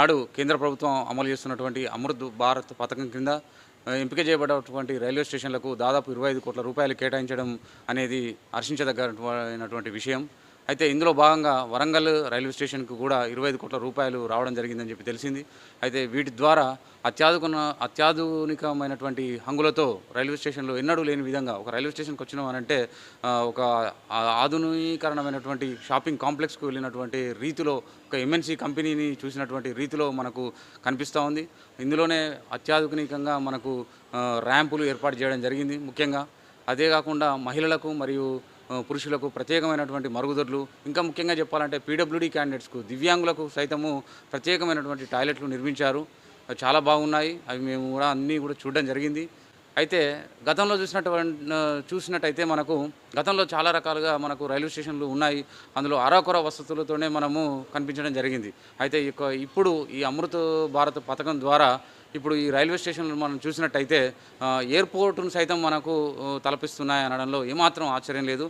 నాడు కేంద్ర ప్రభుత్వం అమలు చేస్తున్నటువంటి అమృత్ భారత్ పథకం కింద ఎంపిక చేయబడినటువంటి రైల్వే స్టేషన్లకు దాదాపు ఇరవై ఐదు కోట్ల రూపాయలు కేటాయించడం అనేది హర్షించదగ్గటువంటి విషయం. అయితే ఇందులో భాగంగా వరంగల్ రైల్వే స్టేషన్కు కూడా ఇరవై ఐదు కోట్ల రూపాయలు రావడం జరిగిందని చెప్పి తెలిసింది. అయితే వీటి ద్వారా అత్యాధుకున అత్యాధునికమైనటువంటి హంగులతో రైల్వే స్టేషన్లో ఎన్నడూ లేని విధంగా ఒక రైల్వే స్టేషన్కి వచ్చినామనంటే ఒక ఆధునీకరణమైనటువంటి షాపింగ్ కాంప్లెక్స్కు వెళ్ళినటువంటి రీతిలో ఒక ఎంఎన్సీ కంపెనీని చూసినటువంటి రీతిలో మనకు కనిపిస్తూ ఉంది. ఇందులోనే అత్యాధునికంగా మనకు ర్యాంపులు ఏర్పాటు చేయడం జరిగింది ముఖ్యంగా. అదే కాకుండా మహిళలకు మరియు పురుషులకు ప్రత్యేకమైనటువంటి మరుగుదొడ్లు ఇంకా ముఖ్యంగా చెప్పాలంటే పీడబ్ల్యూడీ క్యాండిడేట్స్కు దివ్యాంగులకు సైతము ప్రత్యేకమైనటువంటి టాయిలెట్లు నిర్మించారు. అవి చాలా బాగున్నాయి. అవి మేము కూడా అన్నీ కూడా చూడడం జరిగింది. అయితే గతంలో చూసినటువంటి చూసినట్టయితే మనకు గతంలో చాలా రకాలుగా మనకు రైల్వే స్టేషన్లు ఉన్నాయి. అందులో అరాకొర వసతులతోనే మనము కనిపించడం జరిగింది. అయితే ఇప్పుడు ఈ అమృత భారత్ పథకం ద్వారా ఇప్పుడు ఈ రైల్వే స్టేషన్లు మనం చూసినట్టయితే ఎయిర్పోర్ట్ను సైతం మనకు తలపిస్తున్నాయి అనడంలో ఏమాత్రం ఆశ్చర్యం లేదు.